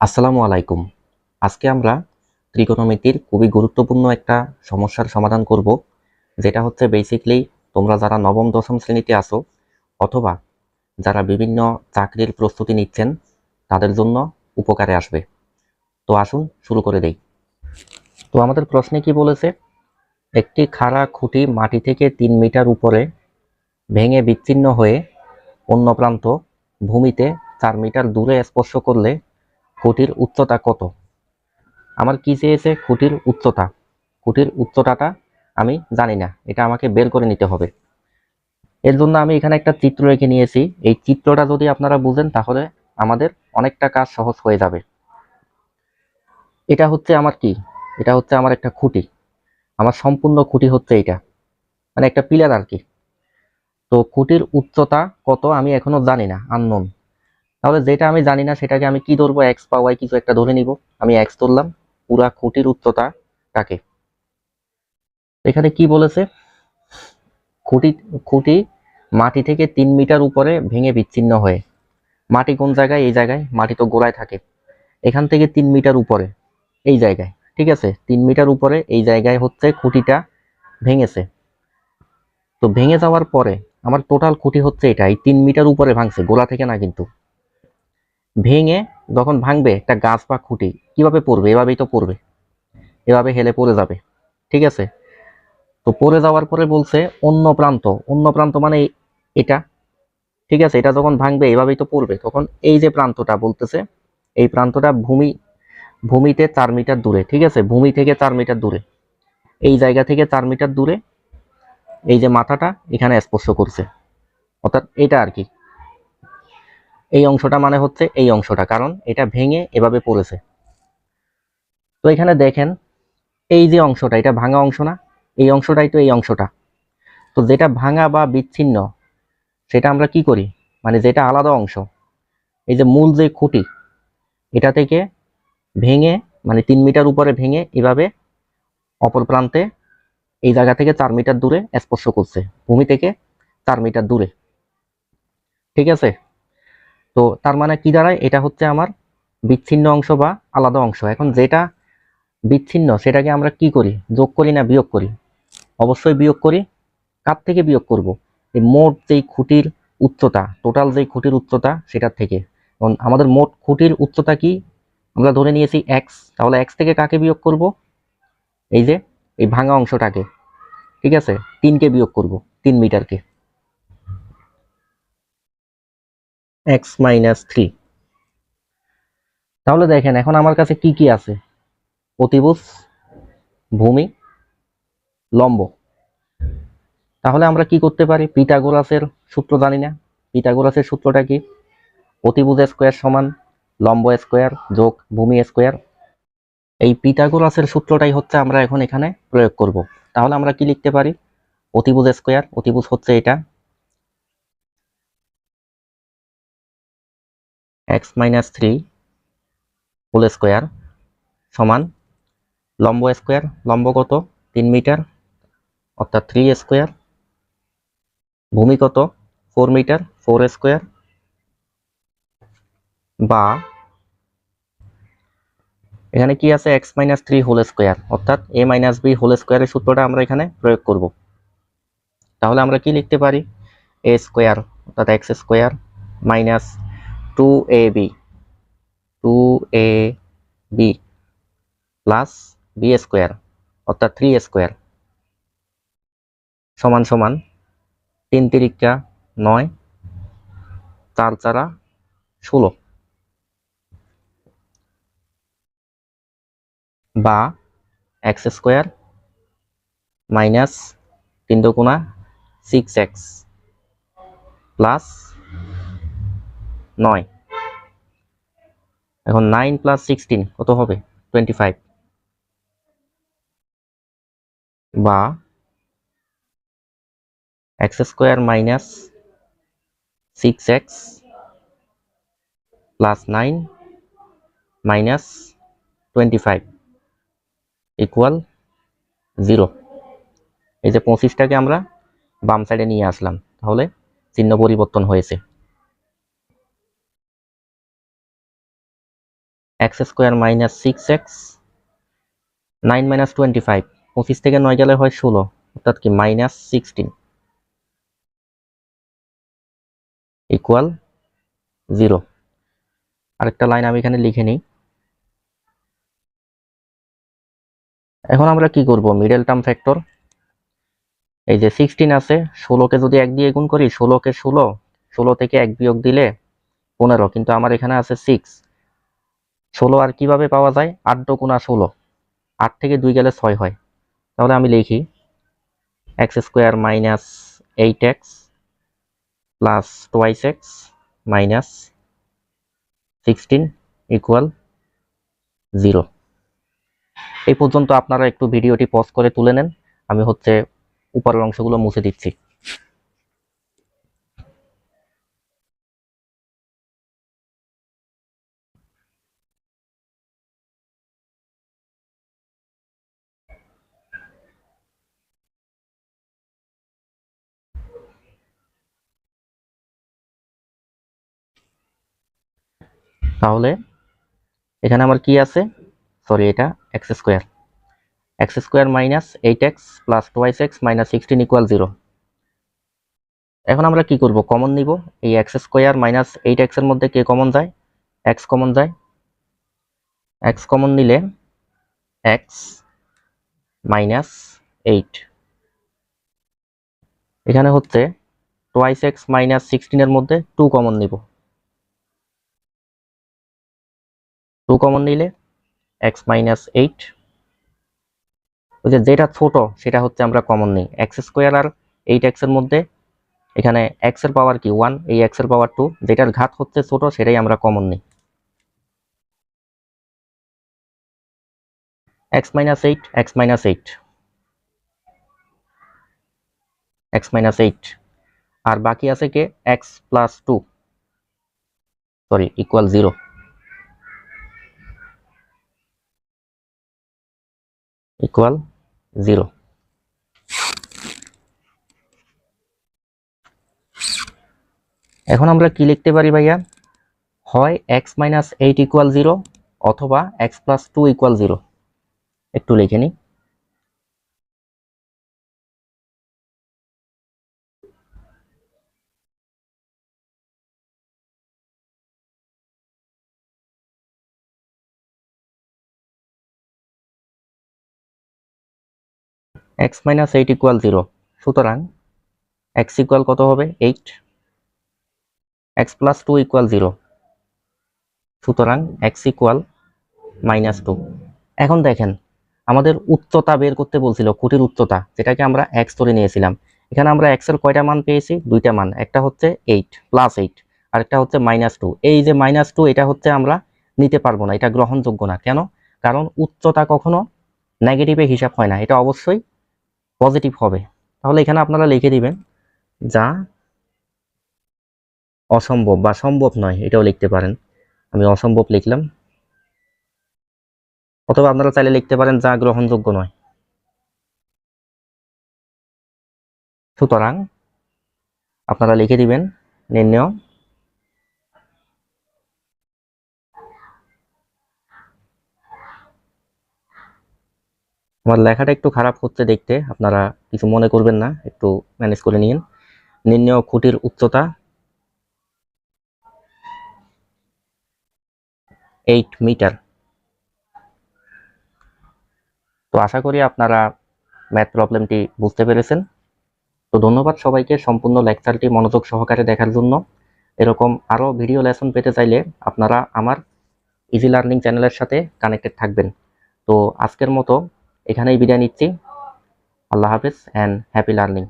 আসসালামু আলাইকুম। আজকে আমরা ত্রিকোণমিতির খুবই গুরুত্বপূর্ণ একটা সমস্যার সমাধান করব, যেটা হচ্ছে বেসিকলি তোমরা যারা নবম, দশম শ্রেণীতে আসো অথবা যারা বিভিন্ন চাকরির প্রস্তুতি নিচ্ছেন, তাদের জন্য উপকারে আসবে। তো আসুন শুরু করে দেই। তো আমাদের প্রশ্নে কি বলেছে? একটি খাড়া খুঁটি মাটি থেকে তিন মিটার উপরে ভেঙে বিচ্ছিন্ন হয়ে অন্য প্রান্ত ভূমিতে চার মিটার দূরে স্পর্শ করলে খুঁটির উচ্চতা কত? আমার কি চেয়েছে খুঁটির উচ্চতা? খুঁটির উচ্চতাটা আমি জানি না, এটা আমাকে বের করে নিতে হবে। এর জন্য আমি এখানে একটা চিত্র রেখে নিয়েছি। এই চিত্রটা যদি আপনারা বুঝেন, তাহলে আমাদের অনেকটা কাজ সহজ হয়ে যাবে। এটা হচ্ছে আমার কি? এটা হচ্ছে আমার একটা খুঁটি। আমার সম্পূর্ণ খুঁটি হচ্ছে এটা। মানে একটা পিলার আর কি। তো খুঁটির উচ্চতা কত আমি এখনও জানি না আননোন তাহলে যেটা আমি জানি না, সেটাকে আমি কি ধরবো? এক্স বা ওয়াই কিছু একটা ধরে নিব। আমি এক্স ধরলাম, পুরা খুঁটির উচ্চতাটাকে এখানে কি বলেছে? খুঁটি খুঁটি মাটি থেকে তিন মিটার উপরে ভেঙে বিচ্ছিন্ন হয়ে। মাটি কোন জায়গায়? এই জায়গায়। মাটি তো গোড়ায় থাকে। এখান থেকে তিন মিটার উপরে। এই জায়গায়। ঠিক আছে? তিন মিটার উপরে এই জায়গায় হচ্ছে খুঁটিটা ভেঙেছে। তো ভেঙে যাওয়ার পরে আমার টোটাল খুঁটি হচ্ছে এটা। এই তিন মিটার উপরে ভাঙছে গোলা থেকে না কিন্তু। ভেঙে যখন ভাঙবে একটা গাছ বা খুঁটি, কীভাবে পড়বে? এভাবেই তো পড়বে। এভাবে হেলে পড়ে যাবে। ঠিক আছে? তো পড়ে যাওয়ার পরে বলছে অন্য প্রান্ত। অন্য প্রান্ত মানে এটা। ঠিক আছে? এটা যখন ভাঙবে, এভাবেই তো পড়বে। তখন এই যে প্রান্তটা বলতেছে, এই প্রান্তটা ভূমি, ভূমিতে চার মিটার দূরে। ঠিক আছে? ভূমি থেকে চার মিটার দূরে। এই জায়গা থেকে চার মিটার দূরে এই যে মাথাটা এখানে স্পর্শ করছে। অর্থাৎ এটা আর কি। এই অংশটা মানে হচ্ছে এই অংশটা, কারণ এটা ভেঙে এভাবে পড়েছে। তো এখানে দেখেন, এই যে অংশটা, এটা ভাঙা অংশ না, এই অংশটাই তো এই অংশটা। তো যেটা ভাঙা বা বিচ্ছিন্ন, সেটা আমরা কি করি? মানে যেটা আলাদা অংশ, এই যে মূল যে খুঁটি, এটা থেকে ভেঙে মানে তিন মিটার উপরে ভেঙে এভাবে অপর প্রান্তে এই জায়গা থেকে চার মিটার দূরে স্পর্শ করছে, ভূমি থেকে চার মিটার দূরে। ঠিক আছে? তো তার মানে কি দাঁড়ায়? এটা হচ্ছে আমার বিচ্ছিন্ন অংশ বা আলাদা অংশ। এখন যেটা বিচ্ছিন্ন, সেটাকে আমরা কি করি? যোগ করি না বিয়োগ করি? অবশ্যই বিয়োগ করি। কার থেকে বিয়োগ করব? এই মোট যেই খুঁটির উচ্চতা টোটাল যেই খুঁটির উচ্চতা, সেটার থেকে। এখন আমাদের মোট খুঁটির উচ্চতা কি? আমরা ধরে নিয়েছি এক্স তাহলে এক্স থেকে কাকে বিয়োগ করব? এই যে, এই ভাঙা অংশটাকে। ঠিক আছে? তিনকে বিয়োগ করব, তিন মিটারকে। এক্স মাইনাস থ্রি তাহলে দেখেন, এখন আমার কাছে কি কি আছে? অতিভুজ, ভূমি, লম্ব। তাহলে আমরা কি করতে পারি? পিটাগোরাসের সূত্র জানি না। পিটাগোরাসের সূত্রটা কি? অতিভুজ স্কোয়ার সমান লম্ব স্কোয়ার যোগ ভূমি স্কোয়ার এই পিটাগোরাসের সূত্রটাই হচ্ছে আমরা এখন এখানে প্রয়োগ করব। তাহলে আমরা কি লিখতে পারি? অতিভুজ স্কোয়ার অতিভুজ হচ্ছে এটা। X minus three whole square সমান লম্ব স্কোয়ার, লম্ব কত? তিন মিটার, অর্থাৎ থ্রি স্কোয়ার। ভূমি কত? Four metre, four square. বা এখানে কি আছে? X minus three whole square, অর্থাৎ এ মাইনাস বি হোল স্কোয়ারের সূত্রটা আমরা এখানে প্রয়োগ করব। তাহলে আমরা কি লিখতে পারি? এ স্কোয়ার, অর্থাৎ x square minus two a b two a b plus b square অর্থাৎ থ্রি স্কোয়ার সমান সমান তিন তিরিকা নয়, চার চারা ষোলো। বা এক্স স্কোয়ার মাইনাস তিন দুগুণা সিক্স এক্স প্লাস নয়। এখন নাইন প্লাস সিক্সটিন কত হবে? টোয়েন্টি ফাইভ বা x square minus six x plus nine minus twenty five equal zero এই যে পঁচিশটাকে আমরা বাম সাইডে নিয়ে আসলাম, তাহলে চিহ্ন পরিবর্তন হয়েছে। X square minus six x, nine minus twenty five, পঁচিশ থেকে নয় গেলে হয় ষোলো, অর্থাৎ কি মাইনাস সিক্সটিন। Equal zero. আরেকটা লাইন আমি এখানে লিখে নিই। এখন আমরা কি করব? Middle term factor. এই যে সিক্সটিন আছে, ষোলোকে যদি এক দিয়ে গুণ করি, ষোলোকে ষোলো ষোলো থেকে এক বিয়োগ দিলে পনেরো, কিন্তু আমার এখানে আছে সিক্স। ষোলো আর কীভাবে পাওয়া যায়? আট দোগুণা ষোলো। আট থেকে দুই গেলে ছয় হয়। তাহলে আমি লিখি। X square minus eight x plus twice x minus sixteen equal zero. এই পর্যন্ত আপনারা একটু ভিডিওটি পজ করে তুলে নেন। আমি হচ্ছে উপরের অংশগুলো মুছে দিচ্ছি। তাহলে এখানে আমার কি আছে? সরি এটা x square x square minus eight x plus twice x minus sixteen equal zero এখন আমরা কি করব? কমন নিব। এই এক্স স্কোয়ার মাইনাস এইট এক্সের মধ্যে কে কমন যায়? এক্স কমন যায়। এক্স কমন নিলে এক্স মাইনাস এইট এখানে হচ্ছে টোয়াইস এক্স মাইনাস সিক্সটিনের মধ্যে টু কমন নিব। টু কমন নিলে এক্স মাইনাস এইট ওই যে যেটা ছোট, সেটা হচ্ছে আমরা কমন নিই। এক্স স্কোয়ার আর এইট এক্সের মধ্যে এখানে এক্সের পাওয়ার কি? ওয়ান এই এক্সের পাওয়ার টু যেটার ঘাত হচ্ছে ছোট, সেটাই আমরা কমন নিই। X minus eight x minus eight x minus eight আর বাকি আছে কে? X plus two sorry equal zero equal zero. এখন আমরা কি লিখতে পারি ভাইয়া? হয় x minus eight equal zero অথবা x plus two equal zero একটু লিখে নিই। X minus eight equal zero সুতরাং এক্স ইকুয়াল কত হবে? Eight x plus two equal zero সুতরাং এক্স ইকুয়াল মাইনাস টু এখন দেখেন, আমাদের উচ্চতা বের করতে বলছিল, খুঁটির উচ্চতা যেটাকে আমরা এক্স ধরে নিয়েছিলাম। এখানে আমরা এক্সের কয়টা মান পেয়েছি? দুইটা মান, একটা হচ্ছে এইট প্লাস এইট আর একটা হচ্ছে মাইনাস টু এই যে মাইনাস টু এটা হচ্ছে আমরা নিতে পারব না, এটা গ্রহণযোগ্য না। কেন? কারণ উচ্চতা কখনো নেগেটিভে হিসাব হয় না, এটা অবশ্যই পজিটিভ হবে। তাহলে এখানে আপনারা লিখে দিবেন, যা অসম্ভব বা সম্ভব নয়, এটাও লিখতে পারেন। আমি অসম্ভব লিখলাম। অথবা আপনারা চাইলে লিখতে পারেন, যা গ্রহণযোগ্য নয়। সুতরাং আপনারা লিখে দিবেন, নির্ণয়। আমার লেখাটা একটু খারাপ হচ্ছে দেখতে, আপনারা কিছু মনে করবেন না, একটু ম্যানেজ করে নিন। নির্ণয় খুঁটির উচ্চতা এইট মিটার তো আশা করি আপনারা ম্যাথ প্রবলেমটি বুঝতে পেরেছেন। তো ধন্যবাদ সবাইকে সম্পূর্ণ লেকচারটি মনোযোগ সহকারে দেখার জন্য। এরকম আরও ভিডিও লেসন পেতে চাইলে আপনারা আমার ইজি লার্নিং চ্যানেলের সাথে কানেক্টেড থাকবেন। তো আজকের মতো এখানেই বিদায় নিচ্ছি। আল্লাহ হাফিজ অ্যান্ড হ্যাপি লার্নিং